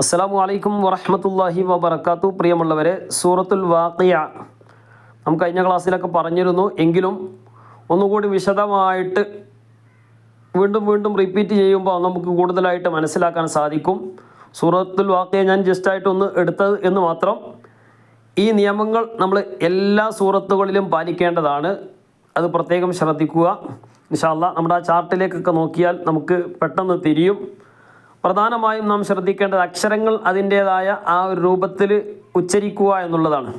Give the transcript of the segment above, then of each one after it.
അസ്സാം വലൈക്കും വറഹമത്തല്ലാഹി വബർക്കാത്തു പ്രിയമുള്ളവരെ സൂറത്തുൽ വാക്കിയ നമുക്ക് കഴിഞ്ഞ ക്ലാസ്സിലൊക്കെ പറഞ്ഞിരുന്നു. എങ്കിലും ഒന്നുകൂടി വിശദമായിട്ട് വീണ്ടും വീണ്ടും റിപ്പീറ്റ് ചെയ്യുമ്പോൾ നമുക്ക് കൂടുതലായിട്ട് മനസ്സിലാക്കാൻ സാധിക്കും. സൂറത്തുൽ വാക്കിയ ഞാൻ ജസ്റ്റായിട്ടൊന്ന് എടുത്തത് എന്ന് മാത്രം ഈ നിയമങ്ങൾ നമ്മൾ എല്ലാ സൂറത്തുകളിലും പാലിക്കേണ്ടതാണ്. അത് പ്രത്യേകം ശ്രദ്ധിക്കുക. ഇൻഷാല്ല നമ്മുടെ ആ ചാർട്ടിലേക്കൊക്കെ നോക്കിയാൽ നമുക്ക് പെട്ടെന്ന് തിരിയും. പ്രധാനമായും നാം ശ്രദ്ധിക്കേണ്ടത് അക്ഷരങ്ങൾ അതിന്റേതായ ആ ഒരു രൂപത്തിൽ ഉച്ചരിക്കുക എന്നുള്ളതാണ്.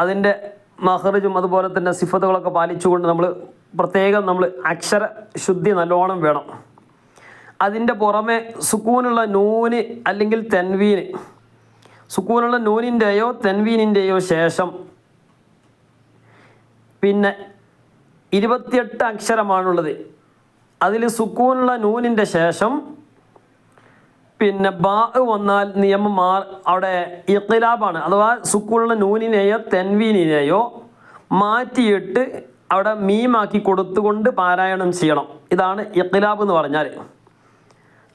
അതിന്റെ മഹറജും അതുപോലെ തന്നെ സിഫത്തുകളൊക്കെ പാലിച്ചുകൊണ്ട് നമ്മൾ പ്രത്യേകം നമ്മൾ അക്ഷര ശുദ്ധി നല്ലോണം വേണം. അതിന്റെ പുറമെ സുക്കൂനുള്ള നൂന് അല്ലെങ്കിൽ തെൻവീന്. സുക്കൂനുള്ള നൂനിന്റെയോ തെൻവീനിന്റെയോ ശേഷം പിന്നെ ഇരുപത്തിയെട്ട് അക്ഷരമാണുള്ളത്. അതിൽ സുക്കൂനുള്ള നൂനിന്റെ ശേഷം പിന്നെ ബാ വന്നാൽ നിയമം മാർ അവിടെ ഇഖിലാബാണ് അഥവാ സുക്കൂനുള്ള നൂനിനെയോ തെൻവീനിനെയോ മാറ്റിയിട്ട് അവിടെ മീമാക്കി കൊടുത്തുകൊണ്ട് പാരായണം ചെയ്യണം. ഇതാണ് ഇഖ്ലാബ് എന്ന് പറഞ്ഞാൽ.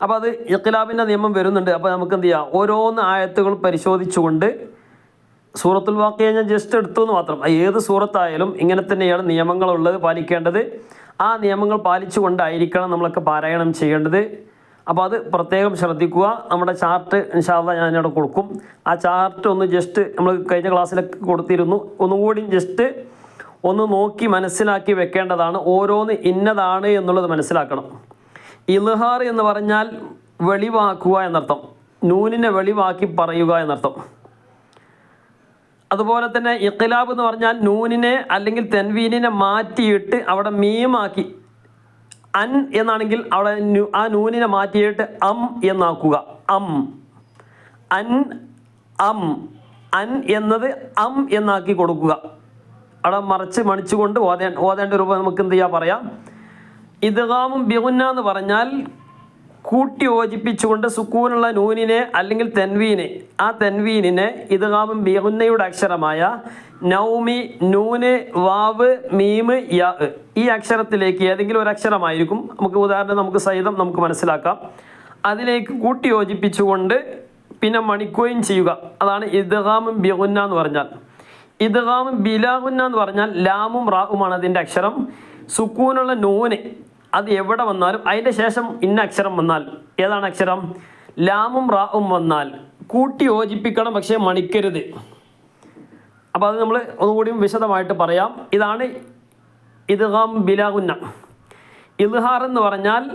അപ്പോൾ അത് ഇഖിലാബിന്റെ നിയമം വരുന്നുണ്ട്. അപ്പോൾ നമുക്ക് എന്ത് ചെയ്യാം? ഓരോന്ന് ആയത്തുകൾ പരിശോധിച്ചുകൊണ്ട് സൂറത്തുൽ വാക്കിയ ഞാൻ ജസ്റ്റ് എടുത്തു എന്ന് മാത്രം. ഏത് സൂറത്തായാലും ഇങ്ങനെ തന്നെയാണ് നിയമങ്ങളുള്ളത് പാലിക്കേണ്ടത്. ആ നിയമങ്ങൾ പാലിച്ചുകൊണ്ടായിരിക്കണം നമ്മളൊക്കെ പാരായണം ചെയ്യേണ്ടത്. അപ്പോൾ അത് പ്രത്യേകം ശ്രദ്ധിക്കുക. നമ്മുടെ ചാർട്ട് ഇൻഷാല്ല ഞാനിവിടെ കൊടുക്കും. ആ ചാർട്ട് ഒന്ന് ജസ്റ്റ് നമ്മൾ കഴിഞ്ഞ ക്ലാസ്സിലൊക്കെ കൊടുത്തിരുന്നു. ഒന്നുകൂടി ജസ്റ്റ് ഒന്ന് നോക്കി മനസ്സിലാക്കി വെക്കേണ്ടതാണ്. ഓരോന്ന് ഇന്നതാണ് എന്നുള്ളത് മനസ്സിലാക്കണം. ഇൽഹാർ എന്ന് പറഞ്ഞാൽ വെളിവാക്കുക എന്നർത്ഥം. നൂനിനെ വെളിവാക്കി പറയുക എന്നർത്ഥം. അതുപോലെ തന്നെ ഇഖിലാബ് എന്ന് പറഞ്ഞാൽ നൂനിനെ അല്ലെങ്കിൽ തെൻവീനിനെ മാറ്റിയിട്ട് അവിടെ മീമാക്കി. അൻ എന്നാണെങ്കിൽ അവിടെ ആ നൂനിനെ മാറ്റിയിട്ട് അം എന്നാക്കുക. അം. അൻ അം. അൻ എന്നത് അം എന്നാക്കി കൊടുക്കുക. അവിടെ മറച്ച് മണിച്ചുകൊണ്ട് ഓതേ ഓതേണ്ട രൂപം നമുക്ക് എന്ത് ചെയ്യാ പറയാം? ഇദ്ഗാമും ബിഗുന്ന എന്ന് പറഞ്ഞാൽ കൂട്ടി യോജിപ്പിച്ചുകൊണ്ട് സുക്കൂനുള്ള നൂനിനെ അല്ലെങ്കിൽ തെൻവീനെ ആ തെൻവീനിനെ ഇദ്ഗാമും ബിഹുന്നയുടെ അക്ഷരമായ നൗമി നൂന് വാവ് മീമ് യാ ഈ അക്ഷരത്തിലേക്ക് ഏതെങ്കിലും ഒരു അക്ഷരമായിരിക്കും. നമുക്ക് ഉദാഹരണം നമുക്ക് സഹിതം നമുക്ക് മനസ്സിലാക്കാം. അതിലേക്ക് കൂട്ടി യോജിപ്പിച്ചുകൊണ്ട് പിന്നെ മണിക്കുകയും ചെയ്യുക. അതാണ് ഇദ്ഗാമും ബിഹുന്ന എന്ന് പറഞ്ഞാൽ. ഇദ്ഗാമും ബിലാഹുന്ന എന്ന് പറഞ്ഞാൽ ലാമും റാവുമാണ് അതിന്റെ അക്ഷരം. സുക്കൂനുള്ള നൂന് അത് എവിടെ വന്നാലും അതിന്റെ ശേഷം ഇന്ന അക്ഷരം വന്നാൽ ഏതാണ് അക്ഷരം? ലാമും റാവും വന്നാൽ കൂട്ടി യോജിപ്പിക്കണം പക്ഷേ മണിക്കരുത്. അപ്പോൾ അത് നമ്മൾ ഒന്നുകൂടിയും വിശദമായിട്ട് പറയാം. ഇതാണ് ഇദ്ഗാം ബിലാഗുന്ന ഇൽഹാർ എന്ന് പറഞ്ഞാൽ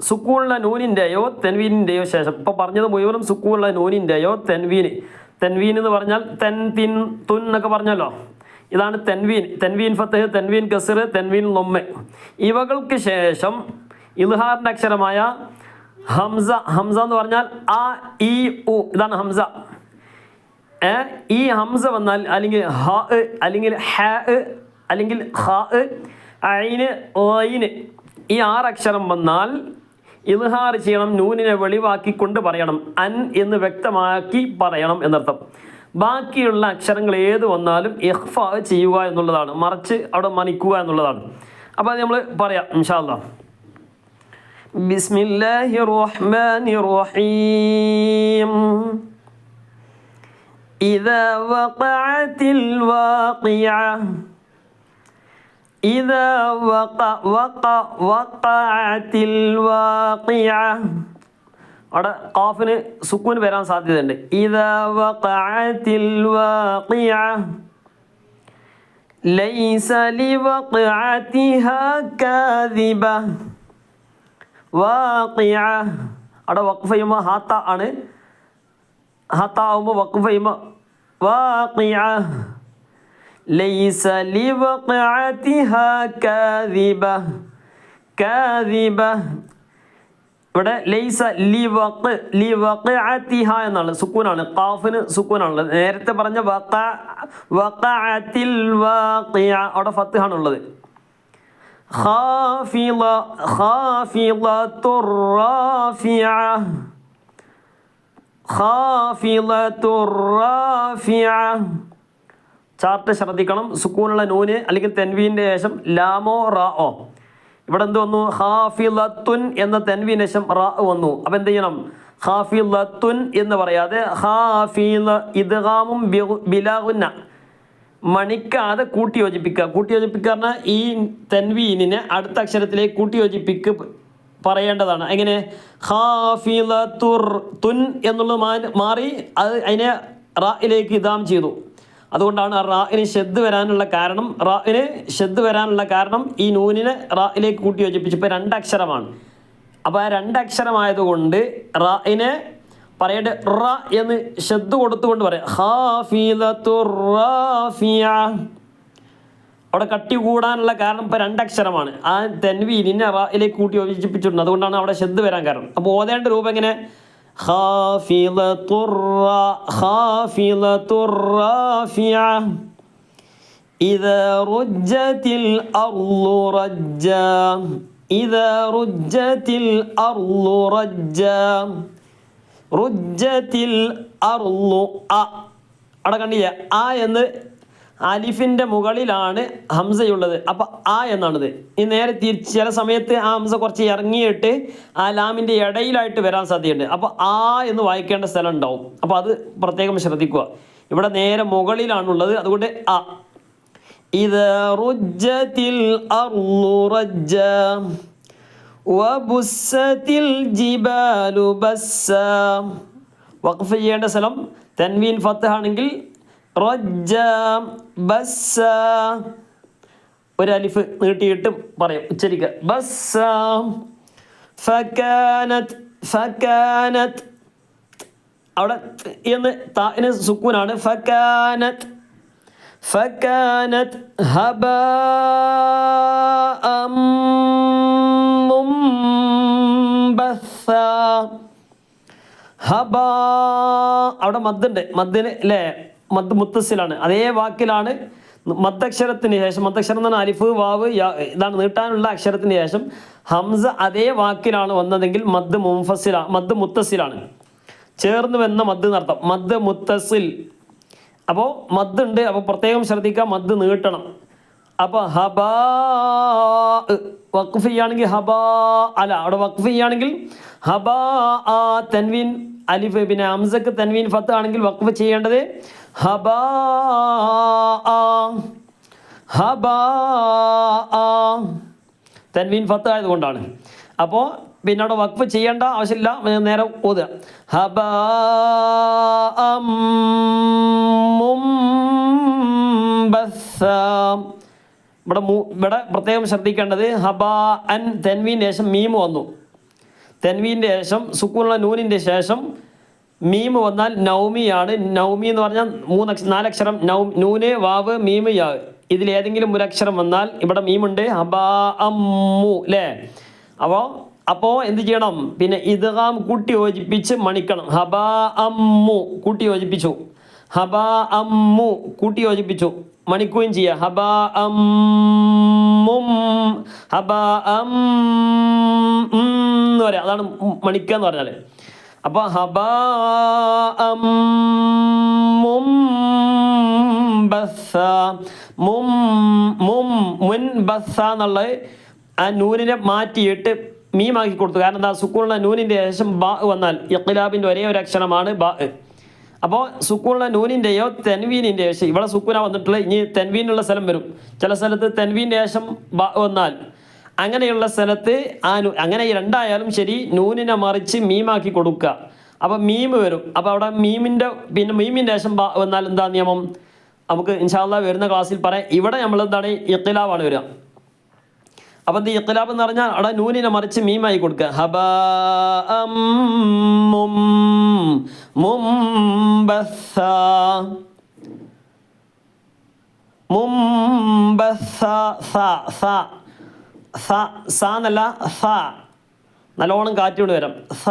സുക്കൂണുള്ള നൂനിന്റെയോ തെൻവീനിന്റെയോ ശേഷം. ഇപ്പോൾ പറഞ്ഞത് മുഴുവനും സുക്കൂണുള്ള നൂനിന്റെയോ തെൻവീന്. തെൻവീൻ എന്ന് പറഞ്ഞാൽ തെൻ തിൻ തുൻ എന്നൊക്കെ പറഞ്ഞല്ലോ. ഇതാണ് തെൻവീൻ. തെൻവീൻ ഫത്തഹ് തെൻവീൻ കസർ തെൻവീൻ ലൊമ്മ. ഇവകൾക്ക് ശേഷം ഇൽഹാറിന്റെ അക്ഷരമായ ഹംസ ഹംസ എന്ന് പറഞ്ഞാൽ ആ ഇ ഉ ഇതാണ് ഹംസ. ഈ ഹംസ വന്നാൽ അല്ലെങ്കിൽ ഹ അല്ലെങ്കിൽ ഹ അല്ലെങ്കിൽ ഹ ഐന് ഐന് ഈ ആറക്ഷരം വന്നാൽ ഇൽഹാർ ചെയ്യണം നൂനിനെ വെളിവാക്കിക്കൊണ്ട് പറയണം അൻ എന്ന് വ്യക്തമാക്കി പറയണം എന്നർത്ഥം. ബാക്കിയുള്ള അക്ഷരങ്ങൾ ഏത് വന്നാലും ഇഹ്ഫ ചെയ്യുക എന്നുള്ളതാണ് മറിച്ച് അവിടെ മണിക്കുക എന്നുള്ളതാണ് അപ്പോൾ അത് നമ്മൾ പറയാം ഇൻഷാല്ലാ ബിസ്മില്ലാഹി റഹ്മാനി റഹീം إذا وقعت الواقعة إذا وقع وقع وقعت الواقعة അവിടെ കാഫിന് സുക്കൂന് വരാൻ സാധ്യതയുണ്ട് إذا وقعت الواقعة ليس لوقعتها كاذبة واقعة അവിടെ വഖഫ് ചെയ്യുമ്പോൾ ഹാത്ത ആണ് ഹത്താവുമ്പോൾ വഖഫ് ചെയ്യുമ്പോൾ വാഖിയ ലൈസ ലിവഖഅതിഹ കാദിബ കാദിബ ഇവിടെ ലൈസ ലിവഖ് ലിവഖഅതിഹ എന്നാണ് സുക്കൂനാണ്. കാഫിന് സുക്കൂനാണുള്ളത്. നേരത്തെ പറഞ്ഞ വഖ വഖഅത്തിൽ വാഖിയ അവിടെ ഖാഫിളത്തുർ റാഫിയ ചാർട്ട് ശ്രദ്ധിക്കണം. സുക്കൂനുള്ള നൂന് അല്ലെങ്കിൽ തെൻവീന്റെ ശേഷം ലാമോ റാഓ ഇവിടെ എന്ത് വന്നു? ഹാഫിലത്തുൻ എന്ന തെൻവിനശം റ വന്നു. അപ്പം എന്ത് ചെയ്യണം? ഹാഫിലത്തുൻ എന്ന് പറയാതെ ഹാഫില മണിക്കാതെ കൂട്ടി യോജിപ്പിക്കുക കൂട്ടി യോജിപ്പിക്കുക പറഞ്ഞാൽ ഈ തെൻവീനിനെ അടുത്ത അക്ഷരത്തിലേക്ക് കൂട്ടി യോജിപ്പിക്ക് പറയേണ്ടതാണ്. എങ്ങനെ? ഹാഫിലത്തുർ തുൻ എന്നുള്ളത് മാറി അത് അതിനെ റയിലേക്ക് ഇതാം ചെയ്തു. അതുകൊണ്ടാണ് ആ റായിന് ഷെദ് വരാനുള്ള കാരണം. റാഹിന് ഷെദ് വരാനുള്ള കാരണം ഈ നൂനിനെ റായിലേക്ക് കൂട്ടി യോജിപ്പിച്ചു. ഇപ്പോൾ രണ്ടക്ഷരമാണ്. അപ്പോൾ ആ രണ്ടക്ഷരമായതുകൊണ്ട് റാഇനെ പറയേണ്ട റ എന്ന് ഷെദ് കൊടുത്തുകൊണ്ട് പറയാം. അവിടെ കട്ടി കൂടാനുള്ള കാരണം ഇപ്പം രണ്ടക്ഷരമാണ്. ആ തെൻവീനിനെ റാഹിലേക്ക് കൂട്ടി യോജിപ്പിച്ചിട്ടുണ്ട്. അതുകൊണ്ടാണ് അവിടെ ഷെദ് വരാൻ കാരണം. അപ്പോൾ ഓതേണ്ട രൂപം എങ്ങനെ? ഖാഫിളത്തുർ റാ- ഖാഫിളത്തുർ റാഫിയ. إذا رجت الأرض رجا إذا رجت الأرض رجا رجت الأرض അ അവിടെ കണ്ടില്ലേ ആ എന്ന് അലിഫിന്റെ മുകളിലാണ് ഹംസയുള്ളത്. അപ്പോൾ ആ എന്നാണത്. ഈ നേരെ തിരിച്ച് ചില സമയത്ത് ആ ഹംസ കുറച്ച് ഇറങ്ങിയിട്ട് ആ ലാമിന്റെ ഇടയിലായിട്ട് വരാൻ സാധ്യതയുണ്ട്. അപ്പോൾ ആ എന്ന് വായിക്കേണ്ട സ്ഥലം ഉണ്ടാവും. അപ്പോൾ അത് പ്രത്യേകം ശ്രദ്ധിക്കുക. ഇവിടെ നേരെ മുകളിലാണുള്ളത്. അതുകൊണ്ട് ആ ഇത് റുജ്ജത്തിൽ വബുസ്സത്തിൽ ജിബാലു ബസ്സ. വഖഫ് ചെയ്യേണ്ട സ്ഥലം തൻവീൻ ഫത്ത് ആണെങ്കിൽ റജ്ജ. ബസ്സ ഒരു അലിഫ് നീട്ടിയിട്ട് പറയും. ഉച്ചരിക്കുക ബസ്സ ഫക്കാനത്ത് ഫക്കാനത്ത് അവിടെ എന്ന് താന് സുക്കൂനാണ്. ഫക്കാനത്ത് ഫക്കാനത്ത് ഹബ ഹബ അവിടെ മദ്ദുണ്ട്. മദ്ദിന് അല്ലേ മദ് മുത്തസിലാണ്. അതേ വാക്കിലാണ് മത്തക്ഷരത്തിന് ശേഷം മത്തക്ഷരം എന്ന് അലിഫ് വാവ് ഇതാണ് നീട്ടാനുള്ള അക്ഷരത്തിന് ശേഷം ഹംസ അതേ വാക്കിലാണ് വന്നതെങ്കിൽ മദ് മുംഫസില മദ് മുത്തസിലാണ്. ചേർന്ന് വന്ന മദ് നടത്തം മദ് മുത്തസിൽ. അപ്പോൾ മദ് ഉണ്ട്. അപ്പോൾ പ്രത്യേകം ശ്രദ്ധിക്കുക മദ് നീട്ടണം. അപ്പോൾ ഹബാ വഖഫ് ചെയ്യുകയാണെങ്കിൽ ഹബാ അല്ല അവിടെ വഖഫ് ചെയ്യുകയാണെങ്കിൽ ഹബാ തൻവീൻ അലിഫ് പിന്നെ ഹംസക്ക് തൻവീൻ ഫത്ത് ആണെങ്കിൽ വഖഫ് ചെയ്യേണ്ടത് ഹബാ ഹബാ തൻവീൻ ഫത്ത് ആയതുകൊണ്ടാണ് അപ്പോൾ പിന്നെ അവിടെ വക്ഫ് ചെയ്യേണ്ട ആവശ്യമില്ല നേരെ ഓതുക. ഹബ ഇവിടെ ഇവിടെ പ്രത്യേകം ശ്രദ്ധിക്കേണ്ടത് ഹബ അൻ തെൻവീന്റെ ശേഷം മീമ് വന്നു. തെൻവീന്റെ ശേഷം സുക്കൂനുള്ള നൂനിന്റെ ശേഷം മീമ് വന്നാൽ നൗമിയാണ്. നൗമി എന്ന് പറഞ്ഞാൽ മൂന്ന് നാലക്ഷരം നൗ നൂന് വാവ് മീമ് യാവ് ഇതിൽ ഏതെങ്കിലും ഒരു അക്ഷരം വന്നാൽ ഇവിടെ മീമുണ്ട് അബാ അമ്മു അല്ലേ അപ്പോൾ അപ്പോൾ എന്ത് ചെയ്യണം? പിന്നെ ഇദ്ഗാം കൂട്ടി യോജിപ്പിച്ച് മണിക്കണം. ഹബാ അമ്മു കൂട്ടി യോജിപ്പിച്ചു. ഹബാ അമ്മു കൂട്ടി യോജിപ്പിച്ചു. മണിക്കുകയും ചെയ്യുക ഹബാ അമ്മും ഹബാ അം എന്ന് പറയാം. അതാണ് മണിക്കുക എന്ന് പറഞ്ഞാൽ അപ്പോൾ ഹബാ എന്നുള്ള ആ നൂനിനെ മാറ്റിയിട്ട് മീമാക്കി കൊടുത്തു. കാരണം എന്താ? സുക്കൂണുള്ള നൂനിന്റെ ശേഷം ബാ വന്നാൽ ഇഖ്ലാബിന്റെ ഒരേ ഒരു അക്ഷരമാണ് ബാ. അപ്പോൾ സുക്കൂണുള്ള നൂനിന്റെയോ തെൻവീനിന്റെയോ ശേഷം ഇവിടെ സുക്കൂന വന്നിട്ടുള്ള ഇനി തെൻവീനുള്ള സ്ഥലം വരും. ചില സ്ഥലത്ത് തെൻവീന്റെ ശേഷം ബാ വന്നാൽ അങ്ങനെയുള്ള സ്ഥലത്ത് ആ നൂ അങ്ങനെ രണ്ടായാലും ശരി നൂനിനെ മറിച്ച് മീമാക്കി കൊടുക്കുക. അപ്പോൾ മീമ് വരും. അപ്പോൾ അവിടെ മീമിന്റെ പിന്നെ മീമിന്റെ ശേഷം വന്നാൽ എന്താ നിയമം? നമുക്ക് ഇൻഷാല്ല വരുന്ന ക്ലാസ്സിൽ പറയാം. ഇവിടെ നമ്മൾ എന്താണ്? ഇഖ്ലാബാണ് വരിക. അപ്പം എന്ത് ഇഖ്ലാബ് എന്ന് പറഞ്ഞാൽ അവിടെ നൂനിനെ മറിച്ച് മീമായി കൊടുക്കുക. ഹബ മുംബസ സ സ സ സ എന്നല്ല സ. നല്ലോണം കാറ്റുകൊണ്ട് വരാം. സ.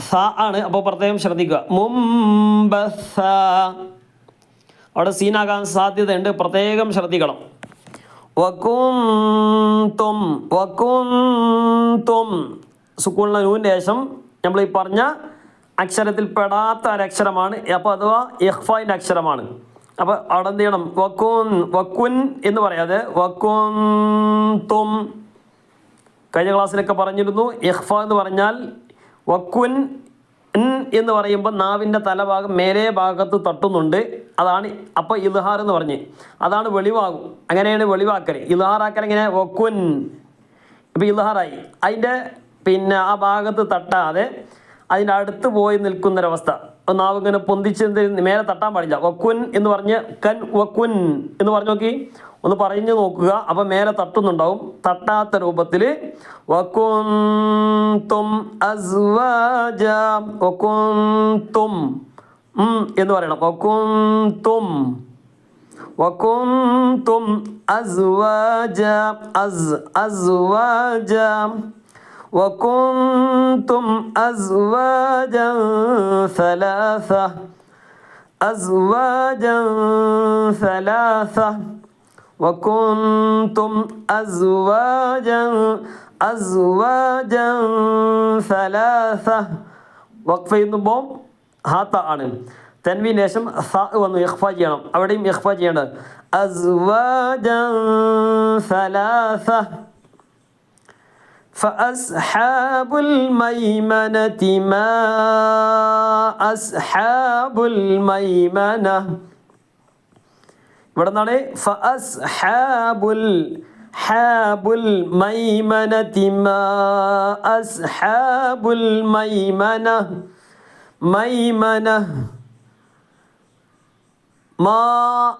സ ആണ് അപ്പോൾ പ്രത്യേകം ശ്രദ്ധിക്കുക. മുംബസ. അവിടെ സീനാകാൻ സാധ്യതയുണ്ട്. പ്രത്യേകം ശ്രദ്ധിക്കണം. വക്കും തും വക്കും തും സുക്കൂളിന നൂന്റെ ശേഷം നമ്മൾ ഈ പറഞ്ഞ അക്ഷരത്തിൽ പെടാത്ത ഒരക്ഷരമാണ്. അപ്പോൾ അഥവാ ഇഹ്ഫായിന്റെ അക്ഷരമാണ്. അപ്പോൾ അവിടെ എന്ത് ചെയ്യണം? വക്കൂൻ വക്കുൻ എന്ന് പറയാതെ വക്കുന്തും കഴിഞ്ഞ ക്ലാസ്സിലൊക്കെ പറഞ്ഞിരുന്നു. ഇഹ്ഫ എന്ന് പറഞ്ഞാൽ വക്കുൻ എന്ന് പറയുമ്പോൾ നാവിന്റെ തലഭാഗം മേലേ ഭാഗത്ത് തട്ടുന്നുണ്ട്. അതാണ് അപ്പോൾ ഇൽഹാർ എന്ന് പറഞ്ഞ്. അതാണ് വെളിവാകും. അങ്ങനെയാണ് വെളിവാക്കൽ ഇൽഹാറാക്കൽ എങ്ങനെ? വക്കുൻ ഇപ്പോൾ ഇൽഹാറായി. അതിന്റെ പിന്നെ ആ ഭാഗത്ത് തട്ടാതെ അതിന്റെ അടുത്ത് പോയി നിൽക്കുന്നൊരവസ്ഥ. നാവിങ്ങനെ പൊന്തിച്ച് മേലെ തട്ടാൻ പാടില്ല. വക്കുൻ എന്ന് പറഞ്ഞ് കൻ വക്കുൻ എന്ന് പറഞ്ഞു നോക്കി. ഒന്ന് പറഞ്ഞു നോക്കുക. അപ്പം മേലെ തട്ടുന്നുണ്ടാവും. തട്ടാത്ത രൂപത്തിൽ വക്കുന്തും അസ്വാജ എന്ന് പറയണം. വക്കും തും അസ്വാജ അസ് അസ്വാജ. وكنتم أزواجا ثلاثة أزواجا ثلاثة وكنتم أزواجا أزواجا ثلاثة വഖഫ് ചെയ്യുമ്പോൾ ഹാത്ത ആണ് തൻവീന് ശേഷം സ വന്നു ഇഖ്ഫ ചെയ്യണം അവിടെയും ഇഖ്ഫ ചെയ്യേണ്ടത് അസ്വാജൻ സലാസ فأصحاب الميمنة ما أصحاب الميمنة ഇവിടെ നിന്നാണ് ഫഅസ്ഹാബുൽ ഹാബുൽ മൈമനതി മാ അസ്ഹാബുൽ മൈമന മൈമന മാ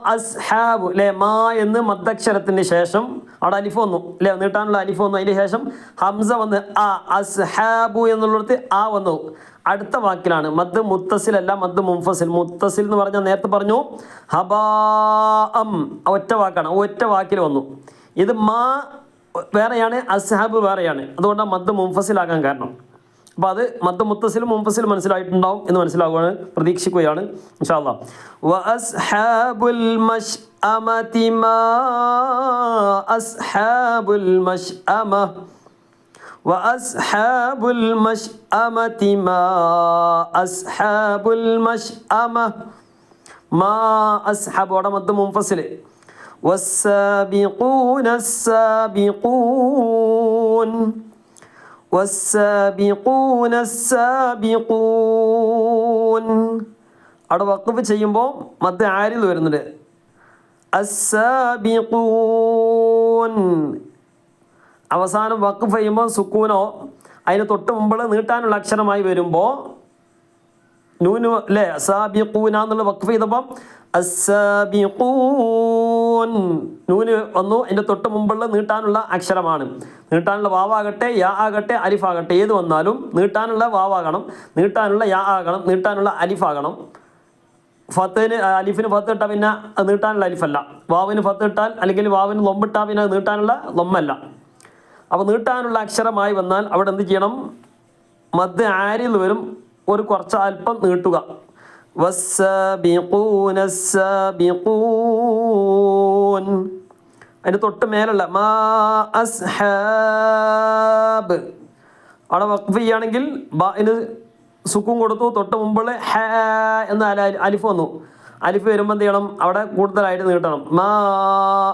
അസ്ഹാബു മാ എന്ന് മദ്ദക്ഷരത്തിന് ശേഷം അവിടെ അലിഫ് വന്നു അല്ലേ നീട്ടാനുള്ള അലിഫ് വന്നു. അതിന് ശേഷം ഹംസ വന്ന് ആ അസ്ഹാബു എന്നുള്ളിടത്ത് ആ വന്നു. അടുത്ത വാക്കിലാണ് മദ് മുത്തസിൽ അല്ല മദ് മുംഫസിൽ മുത്തസിൽ എന്ന് പറഞ്ഞാൽ നേരത്തെ പറഞ്ഞു ഹബാ ഒറ്റ വാക്കാണ് ഒറ്റ വാക്കിൽ വന്നു. ഇത് മാ വേറെയാണ് അസ്ഹാബ് വേറെയാണ്. അതുകൊണ്ടാണ് മദ് മുംഫസിലാകാൻ കാരണം. അപ്പോൾ അത് മദ് മുത്തസിലും മുംഫസിലും മനസ്സിലായിട്ടുണ്ടാവും എന്ന് മനസ്സിലാവുകയാണ് പ്രതീക്ഷിക്കുകയാണ് ഇൻഷാല്ലാ വഅസ്ഹാബുൽ മശ്അമതി മാ അസ്ഹാബുൽ മശ്അമ وأصحاب المشأمة ما أصحاب المشأمة ما أصحاب ورمض منفصل والسابقون السابقون والسابقون السابقون അവിടെ വക്കഫ് ചെയ്യുമ്പോൾ മദ് ആരിൽ വരുന്നുണ്ട് അവസാനം വക്കഫ് ചെയ്യുമ്പോൾ സുക്കൂനോ അതിന് തൊട്ട് മുമ്പ് നീട്ടാനുള്ള അക്ഷരമായി വരുമ്പോൾ നൂനു അല്ലേ അസാബിഖൂന എന്നുള്ള വക്കഫ് ചെയ്തപ്പം അസാബിഖൂൻ നൂന് വന്നു. അതിന്റെ തൊട്ട് മുമ്പുള്ള നീട്ടാനുള്ള അക്ഷരമാണ്. നീട്ടാനുള്ള വാവാകട്ടെ യാ ആകട്ടെ അലിഫാകട്ടെ ഏത് വന്നാലും നീട്ടാനുള്ള വാവാകണം നീട്ടാനുള്ള യാ ആകണം. നീട്ടാനുള്ള അലിഫാകണം ഫത്തിന് അലിഫിന് ഫത്ത് ഇട്ടാൽ പിന്നെ നീട്ടാനുള്ള അലിഫല്ല വാവിന് ഫത്ത് ഇട്ടാൽ അല്ലെങ്കിൽ വാവിന് ലൊമ്പിട്ടാൽ പിന്നെ നീട്ടാനുള്ള ലൊമ്മല്ല. അപ്പോൾ നീട്ടാനുള്ള അക്ഷരമായി വന്നാൽ അവിടെ എന്ത് ചെയ്യണം? മദ് ആരിൽ വരും. ഒരു കുറച്ച് അല്പം നീട്ടുക. വസ്സബിഖൂന السابقون. അതിന് തൊട്ട് മേലുള്ള മാ അസ്ഹാബ്. അവിടെ വഖഫ് ചെയ്യുകയാണെങ്കിൽ ബാന് സുക്കും കൊടുത്തു. തൊട്ട് മുമ്പുള്ള ഹ എന്ന അലിഫ് വന്നു. അലിഫ് വരുമ്പോൾ എന്ത് ചെയ്യണം? അവിടെ കൂടുതലായിട്ട് നീട്ടണം. മാ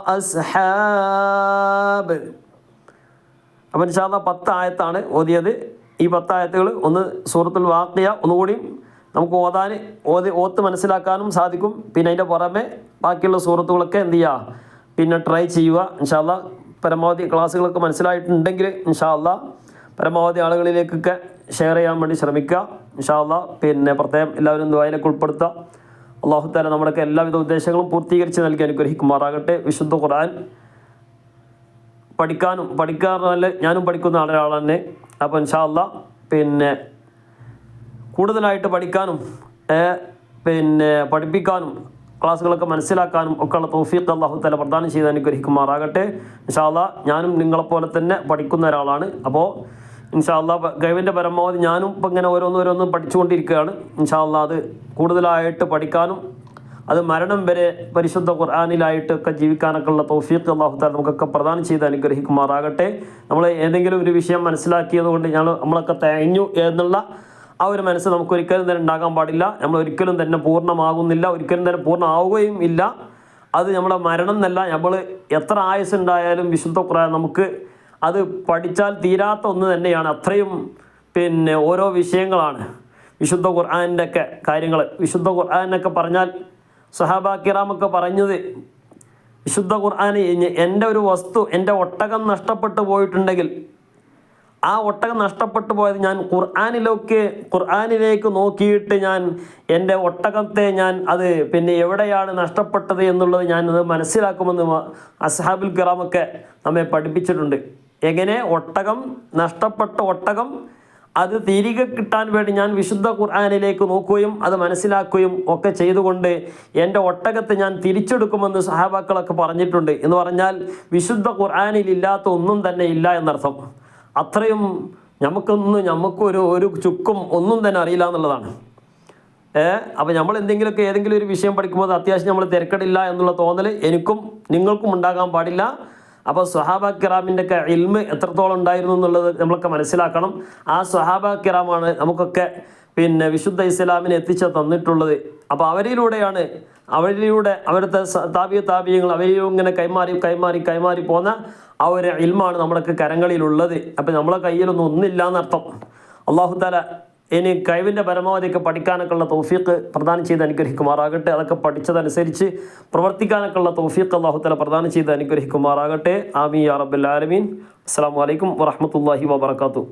അസ്ഹാബ്. അപ്പം ഇൻഷാല്ല പത്ത് ആയത്താണ് ഓതിയത്. ഈ പത്ത് ആയത്തുകൾ ഒന്ന് സൂറത്തുൽ വാക്കിയ ഒന്നുകൂടി നമുക്ക് ഓതാൻ ഓതി ഓത്ത് മനസ്സിലാക്കാനും സാധിക്കും. പിന്നെ അതിന്റെ പുറമെ ബാക്കിയുള്ള സുഹൃത്തുക്കളൊക്കെ എന്ത് ചെയ്യുക? പിന്നെ ട്രൈ ചെയ്യുക. ഇൻഷാല്ല പരമാവധി ക്ലാസ്സുകളൊക്കെ മനസ്സിലായിട്ടുണ്ടെങ്കിൽ ഇൻഷാല്ല പരമാവധി ആളുകളിലേക്കൊക്കെ ഷെയർ ചെയ്യാൻ വേണ്ടി ശ്രമിക്കുക. ഇൻഷാല്ല പിന്നെ പ്രത്യേകം എല്ലാവരും അതിനൊക്കെ ഉൾപ്പെടുത്തുക. അള്ളാഹു താല നമ്മുടെയൊക്കെ എല്ലാവിധ ഉദ്ദേശങ്ങളും പൂർത്തീകരിച്ച് നൽകി അനുഗ്രഹിക്കുമാറാകട്ടെ. വിശുദ്ധ ഖുർആൻ പഠിക്കാനും പഠിക്കാറല്ല ഞാനും പഠിക്കുന്ന തന്നെ അപ്പോൾ ഇൻഷാല്ല പിന്നെ കൂടുതലായിട്ട് പഠിക്കാനും പിന്നെ പഠിപ്പിക്കാനും ക്ലാസ്സുകളൊക്കെ മനസ്സിലാക്കാനും ഒക്കെയുള്ള തൗഫീഖ് അള്ളാഹു തല പ്രദാനം ചെയ്ത് അനുഗ്രഹിക്കുമാറാകട്ടെ. ഇൻഷാല്ല ഞാനും നിങ്ങളെപ്പോലെ തന്നെ പഠിക്കുന്ന ഒരാളാണ്. അപ്പോൾ ഇൻഷാല്ല കഴിവിന്റെ പരമാവധി ഞാനും ഇപ്പം ഇങ്ങനെ ഓരോന്നോരോന്നും പഠിച്ചുകൊണ്ടിരിക്കുകയാണ്. ഇൻഷാല്ല അത് കൂടുതലായിട്ട് പഠിക്കാനും അത് മരണം വരെ പരിശുദ്ധ ഖുർആാനിലായിട്ടൊക്കെ ജീവിക്കാനൊക്കെ ഉള്ള തൗഫീഖ് അള്ളാഹു താല നമുക്കൊക്കെ പ്രദാനം ചെയ്ത് അനുഗ്രഹിക്കുമാറാകട്ടെ. നമ്മൾ ഏതെങ്കിലും ഒരു വിഷയം മനസ്സിലാക്കിയത് കൊണ്ട് ഞങ്ങൾ നമ്മളൊക്കെ തേഞ്ഞു എന്നുള്ള ആ ഒരു മനസ്സ് നമുക്ക് ഒരിക്കലും തന്നെ ഉണ്ടാകാൻ പാടില്ല. നമ്മൾ ഒരിക്കലും തന്നെ പൂർണമാകുന്നില്ല. ഒരിക്കലും തന്നെ പൂർണമാവുകയും ഇല്ല. അത് നമ്മുടെ മരണം എന്നല്ല. നമ്മൾ എത്ര ആയുസ് ഉണ്ടായാലും വിശുദ്ധ ഖുർആൻ നമുക്ക് അത് പഠിച്ചാൽ തീരാത്ത ഒന്ന് തന്നെയാണ്. അത്രയും പിന്നെ ഓരോ വിഷയങ്ങളാണ്. വിശുദ്ധ ഖുർആാനിന്റെ ഒക്കെ കാര്യങ്ങൾ വിശുദ്ധ ഖുർആാനൊക്കെ പറഞ്ഞാൽ സഹാബ കിറാമൊക്കെ പറഞ്ഞത് വിശുദ്ധ ഖുർആാൻ എന്റെ ഒരു വസ്തു എന്റെ ഒട്ടകം നഷ്ടപ്പെട്ടു പോയിട്ടുണ്ടെങ്കിൽ ആ ഒട്ടകം നഷ്ടപ്പെട്ടു പോയത് ഞാൻ ഖുർആാനിലേക്ക് ഖുർആാനിലേക്ക് നോക്കിയിട്ട് ഞാൻ എന്റെ ഒട്ടകത്തെ ഞാൻ അത് പിന്നെ എവിടെയാണ് നഷ്ടപ്പെട്ടത് എന്നുള്ളത് ഞാൻ അത് മനസ്സിലാക്കുമെന്ന് അസ്ഹാബുൽ കിറാമൊക്കെ നമ്മെ പഠിപ്പിച്ചിട്ടുണ്ട്. എങ്ങനെ? ഒട്ടകം നഷ്ടപ്പെട്ട ഒട്ടകം അത് തിരികെ കിട്ടാൻ വേണ്ടി ഞാൻ വിശുദ്ധ ഖുർആാനിലേക്ക് നോക്കുകയും അത് മനസ്സിലാക്കുകയും ഒക്കെ ചെയ്തുകൊണ്ട് എന്റെ ഒട്ടകത്തെ ഞാൻ തിരിച്ചെടുക്കുമെന്ന് സഹാബാക്കളൊക്കെ പറഞ്ഞിട്ടുണ്ട്. എന്ന് പറഞ്ഞാൽ വിശുദ്ധ ഖുർആാനിൽ ഇല്ലാത്ത ഒന്നും തന്നെ ഇല്ല എന്നർത്ഥം. അത്രയും നമുക്കൊന്നും നമുക്കൊരു ഒരു ചുക്കും ഒന്നും തന്നെ അറിയില്ല എന്നുള്ളതാണ്. ഏ അപ്പോൾ നമ്മൾ എന്തെങ്കിലുമൊക്കെ ഏതെങ്കിലും ഒരു വിഷയം പഠിക്കുമ്പോൾ അത് അത്യാവശ്യം നമ്മൾ തിരക്കടില്ല എന്നുള്ള തോന്നൽ എനിക്കും നിങ്ങൾക്കും ഉണ്ടാകാൻ പാടില്ല. അപ്പോൾ സ്വഹാബ കിറാമിന്റെ ഒക്കെ ഇൽമ് എത്രത്തോളം ഉണ്ടായിരുന്നു എന്നുള്ളത് നമ്മളൊക്കെ മനസ്സിലാക്കണം. ആ സ്വഹാബ കിറാമാണ് നമുക്കൊക്കെ പിന്നെ വിശുദ്ധ ഇസ്ലാമിനെ എത്തിച്ച് തന്നിട്ടുള്ളത്. അപ്പോൾ അവരിലൂടെയാണ് അവരിലൂടെ സ- താപിയ താപിയങ്ങൾ അവരിലും ഇങ്ങനെ കൈമാറി കൈമാറി കൈമാറി പോന്ന ആ ഒരു ഇൽമാണ് നമ്മുടെയൊക്കെ കരങ്ങളിലുള്ളത്. അപ്പം നമ്മളെ കയ്യിലൊന്നും ഒന്നില്ല എന്നർത്ഥം അള്ളാഹു താല ഇനി കഴിവിന്റെ പരമാവധിയൊക്കെ പഠിക്കാനൊക്കെ ഉള്ള തൗഫീഖ് പ്രദാനം ചെയ്ത് അനുഗ്രഹിക്കുമാറാകട്ടെ. അതൊക്കെ പഠിച്ചതനുസരിച്ച് പ്രവർത്തിക്കാനൊക്കെ ഉള്ള തൗഫീഖ് അള്ളാഹു താല പ്രദാനം ചെയ്ത് അനുഗ്രഹിക്കുമാറാകട്ടെ. ആമി റബ്ബൽ ആലമീൻ. അസ്സാം വലൈക്കും വറഹമത്തല്ലാഹി വാബർക്കാത്തു